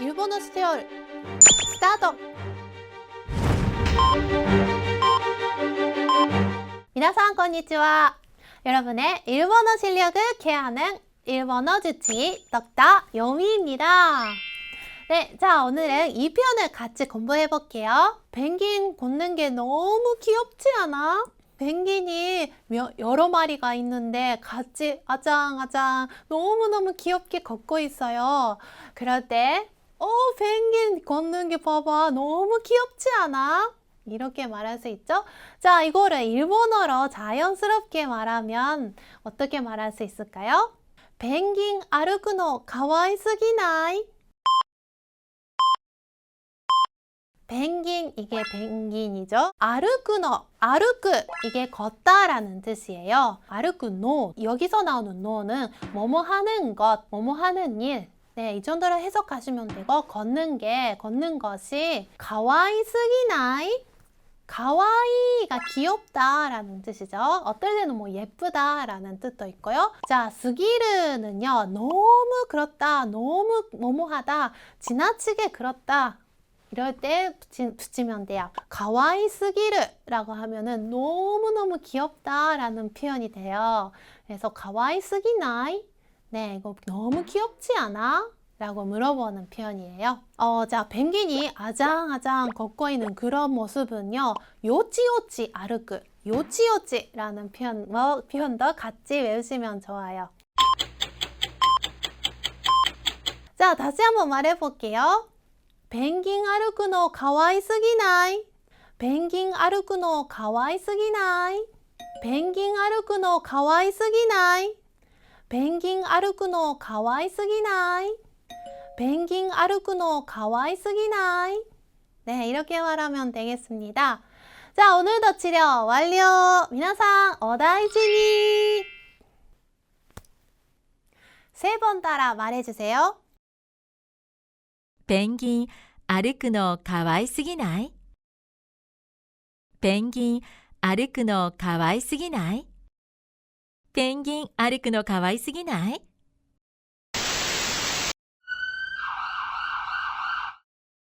일본어 스테어를 스타트! 皆さんこんにちは. 여러분의 일본어 실력을 케어하는 일본어 주치의 덕터 요미입니다. 네, 자 오늘은 이 편을 같이 공부해 볼게요. 펭귄 걷는 게 너무 귀엽지 않아? 펭귄이 며- 여러 마리가 있는데 같이 아장아장 너무너무 귀엽게 걷고 있어요. 그럴 때, 어, 펭귄 걷는 게 봐봐. 너무 귀엽지 않아? 이렇게 말할 수 있죠? 자, 이거를 일본어로 자연스럽게 말하면 어떻게 말할 수 있을까요? 펭귄 아르쿠노 가와이스기나이? 펭귄 이게 펭귄이죠. 아르쿠노 아르크 이게 걷다라는 뜻이에요. 아르쿠노 여기서 나오는 노는 뭐뭐 하는 것, 뭐뭐 하는 일. 네, 이 정도로 해석하시면 되고 걷는 게 걷는 것이 가와이 스기나이 가와이가 귀엽다라는 뜻이죠. 어떨 때는 뭐 예쁘다라는 뜻도 있고요. 자, 스기르는요. 너무 그렇다, 너무 뭐뭐하다, 지나치게 그렇다. 이럴 때 붙이, 붙이면 돼요. 가와이 스기르라고 하면은 너무너무 귀엽다라는 표현이 돼요. 그래서 가와이 스기나이? 네, 이거 너무 귀엽지 않아? 라고 물어보는 표현이에요. 어, 자, 펭귄이 아장아장 걷고 있는 그런 모습은요, 요치요치 아르크, 요치요치라는 표현, 뭐, 표현도 같이 외우시면 좋아요. 자, 다시 한번 말해볼게요. 펭귄 아르크노 가와이 스기나이? 펭귄 아르크노 가와이 스기나이? 펭귄 아르크노 가와이 스기나이? 펭귄 아르크노 가와이 스기나이? 펭귄 아르쿠노 가와이 스기나이? 네, 이렇게 말하면 되겠습니다. 자, 오늘도 치료 완료! 미나상, 어다이즈니! 세 번 따라 말해주세요. ペンギン歩くのかわいすぎないペンギン歩くのかわいすぎないペンギン歩くのかわいすぎない